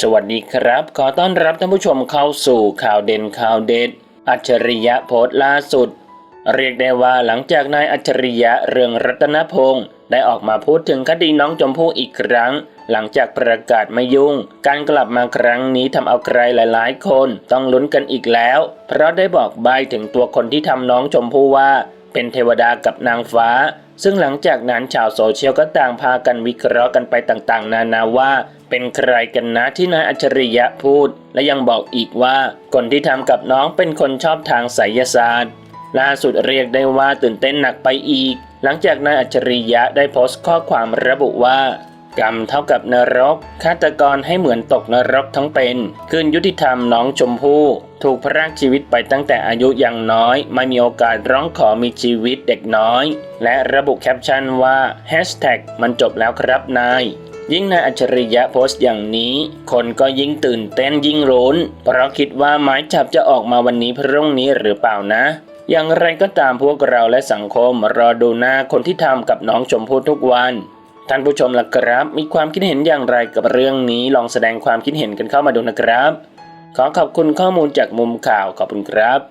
สวัสดีครับ ขอต้อนรับท่านผู้ชมเข้าสู่ข่าวเด่นข่าวเด็ด อัจฉริยะโพสต์ล่าสุด เรียกได้ว่าหลังจากนายอัจฉริยะเรืองรัตนพงศ์ได้ออกมาพูดถึงคดีน้องชมพู่อีกครั้ง หลังจากประกาศไม่ยุ่ง การกลับมาครั้งนี้ทำเอาใครหลายๆ คนต้องลุ้นกันอีกแล้ว เพราะได้บอกใบถึงตัวคนที่ทำน้องชมพู่ว่า เป็นเทวดากับนางฟ้า ซึ่งหลังจากนั้นชาวโซเชียลก็ต่างพากันวิเคราะห์กันไปต่างๆ นานาว่า เป็นใครกันนะที่นายอัจฉริยะพูด และยังบอกอีกว่า คนที่ทำกับน้องเป็นคนชอบทางไสยศาสตร์ ล่าสุดเรียกได้ว่าตื่นเต้นหนักไปอีก หลังจากนายอัจฉริยะได้โพสต์ข้อความระบุว่า กรรมเท่ากับนรกฆาตกรให้เหมือนตกนรกทั้งเป็นคืนยุติธรรมน้องชมพู่ถูกพรากชีวิตไปตั้งแต่อายุยังน้อย ไม่มีโอกาสร้องขอมีชีวิตเด็กน้อย และระบุแคปชั่นว่า Hashtag มันจบแล้วครับนายยิ่งนายอัจฉริยะโพสต์อย่างนี้ คนก็ยิ่งตื่นเต้นยิ่งรุ้นเพราะคิดว่าหมายจับจะออกมาวันนี้พรุ่งนี้หรือเปล่านะ อย่างไรก็ตามพวกเราและสังคมรอดูหน้าคนที่ทำกับน้องชมพู่ทุกวัน ท่านผู้ชมล่ะครับ มีความคิดเห็นอย่างไรกับเรื่องนี้ ลองแสดงความคิดเห็นกันเข้ามาดูนะครับ ขอขอบคุณข้อมูลจากมุมข่าวขอบคุณครับ